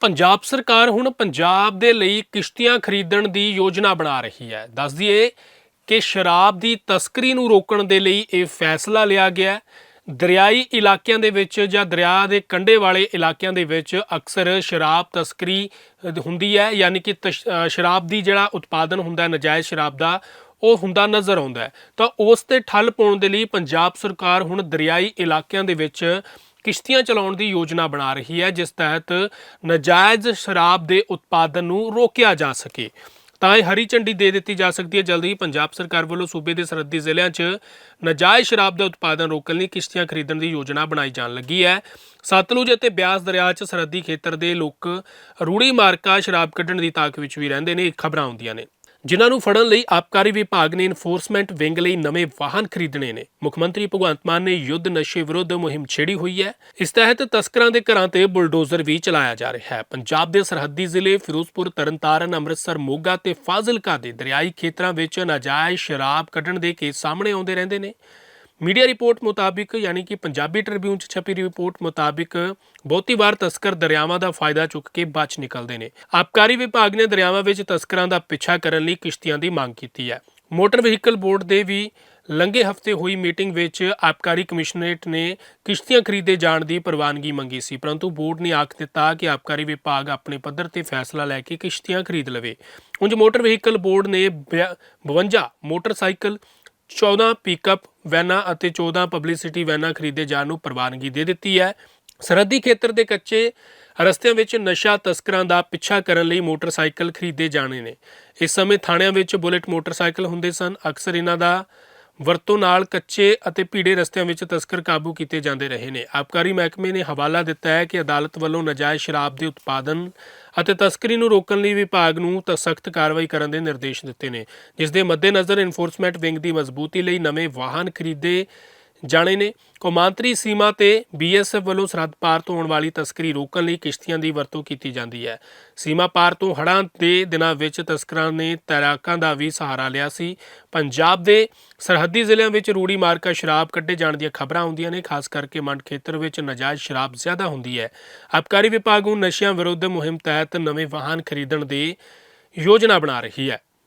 ਪੰਜਾਬ ਸਰਕਾਰ ਹੁਣ ਪੰਜਾਬ ਦੇ ਲਈ ਕਿਸ਼ਤੀਆਂ ਖਰੀਦਣ ਦੀ ਯੋਜਨਾ ਬਣਾ ਰਹੀ ਹੈ। ਦੱਸ ਦਈਏ ਕਿ ਸ਼ਰਾਬ ਦੀ ਤਸਕਰੀ ਨੂੰ ਰੋਕਣ ਦੇ ਲਈ ਇਹ ਫੈਸਲਾ ਲਿਆ ਗਿਆ ਹੈ। ਦਰਿਆਈ ਇਲਾਕਿਆਂ ਦੇ ਵਿੱਚ ਜਾਂ ਦਰਿਆ ਦੇ ਕੰਢੇ ਵਾਲੇ ਇਲਾਕਿਆਂ ਦੇ ਵਿੱਚ ਅਕਸਰ ਸ਼ਰਾਬ ਤਸਕਰੀ ਹੁੰਦੀ ਹੈ, ਯਾਨੀ ਕਿ ਤਸ਼- ਸ਼ਰਾਬ ਦੀ ਜਿਹੜਾ ਉਤਪਾਦਨ ਹੁੰਦਾ ਹੈ, ਨਜਾਇਜ਼ ਸ਼ਰਾਬ ਦਾ, ਉਹ ਹੁੰਦਾ, ਨਜ਼ਰ ਆਉਂਦਾ ਹੈ। ਤਾਂ ਉਸ ਤੇ ਠੱਲ ਪਾਉਣ ਦੇ ਲਈ ਪੰਜਾਬ ਸਰਕਾਰ ਹੁਣ ਦਰਿਆਈ ਇਲਾਕਿਆਂ ਦੇ ਵਿੱਚ ਕਿਸ਼ਤੀਆਂ ਚਲਾਉਣ ਦੀ ਯੋਜਨਾ ਬਣਾ ਰਹੀ ਹੈ, ਜਿਸ ਤਹਿਤ ਨਜਾਇਜ਼ ਸ਼ਰਾਬ ਦੇ ਉਤਪਾਦਨ ਨੂੰ ਰੋਕਿਆ ਜਾ ਸਕੇ। ਤਾਂ ਇਹ ਹਰੀ ਝੰਡੀ ਦੇ ਦਿੱਤੀ ਜਾ ਸਕਦੀ ਹੈ। ਜਲਦੀ ਹੀ ਪੰਜਾਬ ਸਰਕਾਰ ਵੱਲੋਂ ਸੂਬੇ ਦੇ ਸਰਹੱਦੀ ਜ਼ਿਲ੍ਹਿਆਂ 'ਚ ਨਜਾਇਜ਼ ਸ਼ਰਾਬ ਦਾ ਉਤਪਾਦਨ ਰੋਕਣ ਲਈ ਕਿਸ਼ਤੀਆਂ ਖਰੀਦਣ ਦੀ ਯੋਜਨਾ ਬਣਾਈ ਜਾਣ ਲੱਗੀ ਹੈ। ਸਤਲੁਜ ਅਤੇ ਬਿਆਸ ਦਰਿਆ 'ਚ ਸਰਹੱਦੀ ਖੇਤਰ ਦੇ ਲੋਕ ਰੂੜੀ ਮਾਰਕਾ ਸ਼ਰਾਬ ਕੱਢਣ ਦੀ ਤਾਕ ਵਿੱਚ ਵੀ ਰਹਿੰਦੇ ਨੇ, ਇਹ ਖਬਰਾਂ ਆਉਂਦੀਆਂ ਨੇ। ਜਿਨ੍ਹਾਂ ਨੂੰ ਫੜਨ ਲਈ ਆਬਕਾਰੀ ਵਿਭਾਗ ਨੇ ਇਨਫੋਰਸਮੈਂਟ ਵਿੰਗ ਲਈ ਨਵੇਂ ਵਾਹਨ ਖਰੀਦਣੇ ਨੇ। ਮੁੱਖ ਮੰਤਰੀ ਭਗਵੰਤ ਮਾਨ ਨੇ ਯੁੱਧ ਨਸ਼ੇ ਵਿਰੁੱਧ ਮੁਹਿੰਮ ਛੇੜੀ ਹੋਈ ਹੈ। ਇਸ ਤਹਿਤ ਤਸਕਰਾਂ ਦੇ ਘਰਾਂ ਤੇ ਬੁਲਡੋਜ਼ਰ ਵੀ ਚਲਾਇਆ ਜਾ ਰਿਹਾ ਹੈ। ਪੰਜਾਬ ਦੇ ਸਰਹੱਦੀ ਜ਼ਿਲ੍ਹੇ ਫਿਰੋਜ਼ਪੁਰ, ਤਰਨਤਾਰਨ, ਅੰਮ੍ਰਿਤਸਰ, ਮੋਗਾ ਤੇ ਫਾਜ਼ਿਲਕਾ ਦੇ ਦਰਿਆਈ ਖੇਤਰਾਂ ਵਿੱਚ ਨਾਜਾਇਜ਼ ਸ਼ਰਾਬ ਕੱਢਣ ਦੇ ਕੇਸ ਸਾਹਮਣੇ ਆਉਂਦੇ ਰਹਿੰਦੇ ਨੇ। ਮੀਡੀਆ ਰਿਪੋਰਟ ਮੁਤਾਬਿਕ ਯਾਨੀ ਕਿ ਪੰਜਾਬੀ ਟ੍ਰਿਬਿਊਨ 'ਚ ਛਪੀ ਰਿਪੋਰਟ ਮੁਤਾਬਿਕ ਬਹੁਤੀ ਵਾਰ ਤਸਕਰ ਦਰਿਆਵਾਂ ਦਾ ਫਾਇਦਾ ਚੁੱਕ ਕੇ ਬਚ ਨਿਕਲਦੇ ਨੇ। ਆਬਕਾਰੀ ਵਿਭਾਗ ਨੇ ਦਰਿਆਵਾਂ ਵਿੱਚ ਤਸਕਰਾਂ ਦਾ ਪਿੱਛਾ ਕਰਨ ਲਈ ਕਿਸ਼ਤੀਆਂ ਦੀ ਮੰਗ ਕੀਤੀ ਹੈ। ਮੋਟਰ ਵਹੀਕਲ ਬੋਰਡ ਦੇ ਵੀ ਲੰਘੇ ਹਫ਼ਤੇ ਹੋਈ ਮੀਟਿੰਗ ਵਿੱਚ ਆਬਕਾਰੀ ਕਮਿਸ਼ਨਰੇਟ ਨੇ ਕਿਸ਼ਤੀਆਂ ਖਰੀਦੇ ਜਾਣ ਦੀ ਪ੍ਰਵਾਨਗੀ ਮੰਗੀ ਸੀ, ਪਰੰਤੂ ਬੋਰਡ ਨੇ ਆਖ ਦਿੱਤਾ ਕਿ ਆਬਕਾਰੀ ਵਿਭਾਗ ਆਪਣੇ ਪੱਧਰ ਤੇ ਫੈਸਲਾ ਲੈ ਕੇ ਕਿਸ਼ਤੀਆਂ ਖਰੀਦ ਲਵੇ। ਉਂਝ ਮੋਟਰ ਵਹੀਕਲ ਬੋਰਡ ਨੇ ਬਿਆ- 52 ਮੋਟਰਸਾਈਕਲ 14 ਪਿਕਅਪ ਵੈਨਾਂ ਅਤੇ 14 ਪਬਲਿਸਿਟੀ ਵੈਨਾਂ ਖਰੀਦੇ ਜਾਣ ਨੂੰ ਪ੍ਰਵਾਨਗੀ ਦੇ ਦਿੱਤੀ ਹੈ। ਸਰਹੱਦੀ ਖੇਤਰ ਦੇ ਕੱਚੇ ਰਸਤਿਆਂ ਵਿੱਚ ਨਸ਼ਾ ਤਸਕਰਾਂ ਦਾ ਪਿੱਛਾ ਕਰਨ ਲਈ ਮੋਟਰਸਾਈਕਲ ਖਰੀਦੇ ਜਾਣੇ ਨੇ। ਇਸ ਸਮੇਂ ਥਾਣਿਆਂ ਵਿੱਚ ਬੁਲੇਟ ਮੋਟਰਸਾਈਕਲ ਹੁੰਦੇ ਸਨ। ਅਕਸਰ ਇਹਨਾਂ ਦਾ ਵਰਤੋਂ ਨਾਲ ਕੱਚੇ ਅਤੇ ਭੀੜੇ ਰਸਤਿਆਂ ਵਿੱਚ ਤਸਕਰ ਕਾਬੂ ਕੀਤੇ ਜਾਂਦੇ ਰਹੇ ਨੇ। ਆਬਕਾਰੀ ਮਹਿਕਮੇ ਨੇ ਹਵਾਲਾ ਦਿੱਤਾ ਹੈ ਕਿ ਅਦਾਲਤ ਵੱਲੋਂ ਨਜਾਇਜ਼ ਸ਼ਰਾਬ ਦੇ ਉਤਪਾਦਨ ਅਤੇ ਤਸਕਰੀ ਨੂੰ ਰੋਕਣ ਲਈ ਵਿਭਾਗ ਨੂੰ ਤਾਂ, ਸਖਤ ਕਾਰਵਾਈ ਕਰਨ ਦੇ ਨਿਰਦੇਸ਼ ਦਿੱਤੇ ਨੇ, ਜਿਸ ਦੇ ਮੱਦੇਨਜ਼ਰ ਇਨਫੋਰਸਮੈਂਟ ਵਿੰਗ ਦੀ ਮਜ਼ਬੂਤੀ ਲਈ ਨਵੇਂ ਵਾਹਨ ਖਰੀਦੇ ਜਾਣੇ ਨੇ। ਕੌਮਾਂਤਰੀ ਸੀਮਾ ਤੇ ਬੀਐਸਐਫ ਵੱਲੋਂ ਸਰਹੱਦ ਪਾਰ ਤੋਂ ਆਉਣ ਵਾਲੀ ਤਸਕਰੀ ਰੋਕਣ ਲਈ ਕਿਸ਼ਤੀਆਂ ਦੀ ਵਰਤੋਂ ਕੀਤੀ ਜਾਂਦੀ ਹੈ। ਸੀਮਾ ਪਾਰ ਤੋਂ ਹੜ੍ਹਾਂ ਦੇ ਦਿਨਾਂ ਵਿੱਚ ਤਸਕਰਾਂ ਨੇ ਤੈਰਾਕਾਂ ਦਾ ਵੀ ਸਹਾਰਾ ਲਿਆ ਸੀ। ਪੰਜਾਬ ਦੇ ਸਰਹੱਦੀ ਜ਼ਿਲ੍ਹਿਆਂ ਵਿੱਚ ਰੂੜੀ ਮਾਰਕਾ ਸ਼ਰਾਬ ਕੱਢੇ ਜਾਣ ਦੀਆਂ ਖਬਰਾਂ ਆਉਂਦੀਆਂ ਨੇ। ਖਾਸ ਕਰਕੇ ਮੰਡ ਖੇਤਰ ਵਿੱਚ ਨਾਜਾਇਜ਼ ਸ਼ਰਾਬ ਜ਼ਿਆਦਾ ਹੁੰਦੀ ਹੈ। ਆਬਕਾਰੀ ਵਿਭਾਗ ਨੂੰ ਨਸ਼ਿਆਂ ਵਿਰੁੱਧ ਮੁਹਿੰਮ ਤਹਿਤ ਨਵੇਂ ਵਾਹਨ ਖਰੀਦਣ ਦੀ ਯੋਜਨਾ ਬਣਾ ਰਹੀ ਹੈ।